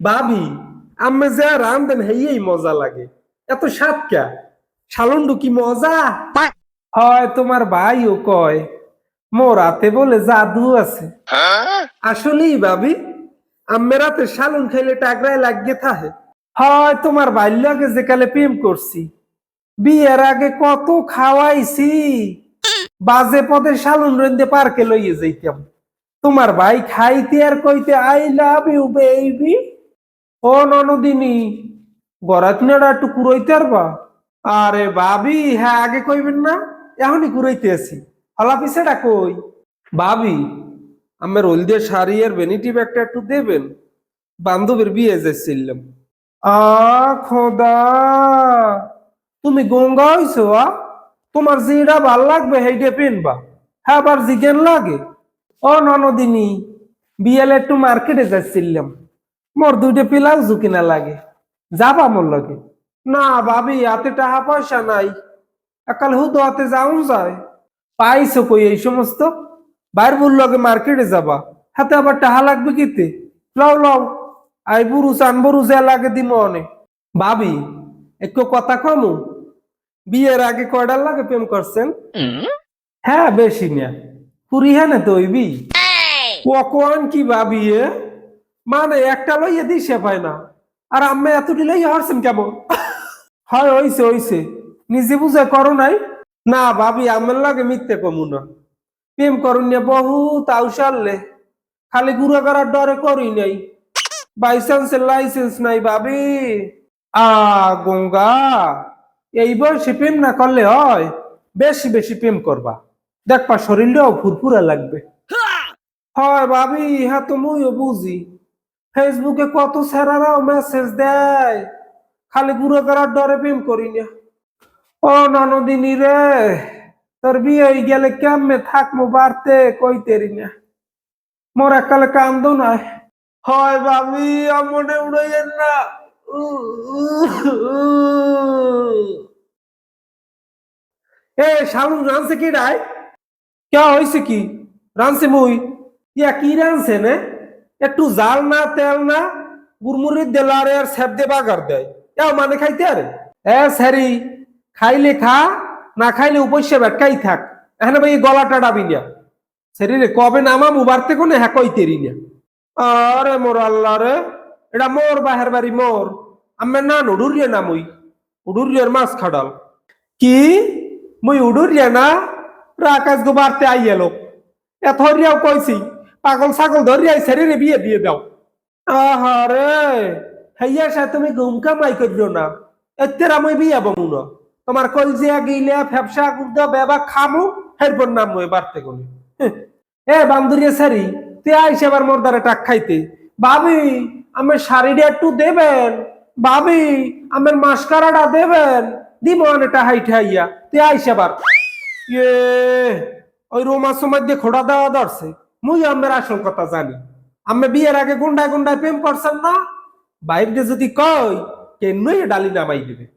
ভাবি আমি যে রান্ধেন হেই মজা লাগে। এত স্বাদ কে শালন্ডু কি মজা? হয় তোমার ভাইও কয় মোর হাতে বলে জাদু আছে। আসলেই ভাবি আম্মের রাতে শালুন খাইলে টাকরায় লাগিয়ে থাকে হয় তোমার বাল্য আগে যে কালে প্রেম করছি, বিয়ের আগে কত খাওয়াইছি। বাজে পদে শালুন রেন্দে পার্কে লইয়ে যাইতাম। তোমার ভাই খাইতে আর কইতে আই লাভ ইউ বেবি ও ননদিনী গরাত নেড়া একটু কুড়াইতে পারবা? আরে ভাবি হ্যাঁ আগে কইবেন না, এখনই কুড়াইতে আছি। হলা পিছেটা কই? ভাবি, আমার হলদিয়া শাড়ি আর ভ্যানিটি ব্যাগটা একটু দেবেন? বান্ধবীর বিয়ে যাচ্ছিলাম। আ, খোদা! তুমি গঙ্গা হইছো, আ? তোমার যেটা ভালো লাগবে, সেইটা পেনবা। হ্যাঁ আবার জিজ্ঞেন লাগে। ও ননদিনী, বিয়েলে একটু মার্কেটে যাচ্ছিলাম। মোর দুইটা পিলাউজু কিনা লাগে। যাবা মোর লগে? না ভাবি হাতে টাকা পয়সা নাই। একাল হুদো হাতে যাও যায়। পাইছো কই এই সমস্ত? বাইর বুল লগে মার্কেটে যাবা। হাতে আবার টাকা লাগবে কিতে? লও লও। আই বুরু চান বুরু যা লাগে দিম অনেক ভাবি একটু কথা কমু? বিয়ের আগে কয়ডার লাগে প্রেম করছেন? হ্যাঁ বেশি না পুরি হ্যাঁ না তৈবি কখন কি ভাবি এ? মানে একটা লইয়ে দিছে পায় না। আর আম্মা এতটি লইয়ে হারছেন কেমন? হয় হইছে হইছে। নিজে বুঝে করো নাই। না ভাবি আমার লাগে মিথ্যে কমু না। প্রেম করুন না বহুত আউসারলে খালি গুড়া করার ডরে করি নাই। বাই চান্সের লাইসেন্স নাই ভাবি। আ গঙ্গা। এই বয়সে প্রেম না করলে হয়। বেশি বেশি প্রেম করবা। দেখবা শরীরটাও ফুরফুরা লাগবে। হয় ভাবি হ্যাঁ তো মুইও বুঝি। ফেসবুকে কত স্যারারাও মেসেজ দেয়। খালি গুঁড়ো করার ডরে প্রেম করি না। ও ননদিনী রে, তোর বিয়ে হয়ে গেলে কেমনে থাকব বাড়তে কইতেরি না। মোর একালে কান্দো নাই। হয় ভাবি মনে উড়াইয়েন না। এ শালু রানছে কি রায় কে হয়েছে কি? রানছে মুই। ইয়া কি রানছে নে? একটু জাল না, তেল না গুরমুরির দেলারে আর সেপ দে বাগার দেয়। এ মানে খাইতে আরে? এ স্যারি, খাইলে খা, না খাইলে উপস্যা বেটকাই থাক। এখানে ভাই গলাটা ডাবি না। স্যারি রে, কবে নামা মুবারতে কোনে? হ্যাঁ কইতেরি না। আরে মোর আল্লাহ রে, এটা মোর বাহের বাড়ি মোর। আমি না উডুরিয়া না মুই। উডুরিয়ার মাছ খাডাল। কি? মুই উডুরিয়া না? আকাশ গো বাড়তে আই এলো এত হরিয়াও কইছি পাগল ছাগল ধরি ধরিয়া শরীরে বিয়ে দিয়ে দাও। আহারে, হেইয়া সে তুমি ঘুম কামাই করিও না। এত্তের আমি বিয়া বমু না। তোমার কলজিয়া গিলে ফেপসা গুদা বেবা খামু, হেরপর নাম মই বাড়তে গলি। এ বান্দুরিয়া সারি তে আইসে আবার মোর দ্বারা টাক খাইতে। ভাবি, আমার শাড়িটা একটু দেবেন? ভাবি, আমার মাস্কারাটা দেবেন? দিব অনেকটা হাইট হাইয়া। তে আইসে আবার ইয়ে ওই রোমার সময় খোড়া দেওয়া ধরছে। মুই আমের আসল কথা জানি। আমি বিয়ের আগে গুন্ডায় গুন্ডায় প্রেম করছেন না? বাইরে যদি কই কেনই ডালি নামাই দিবে?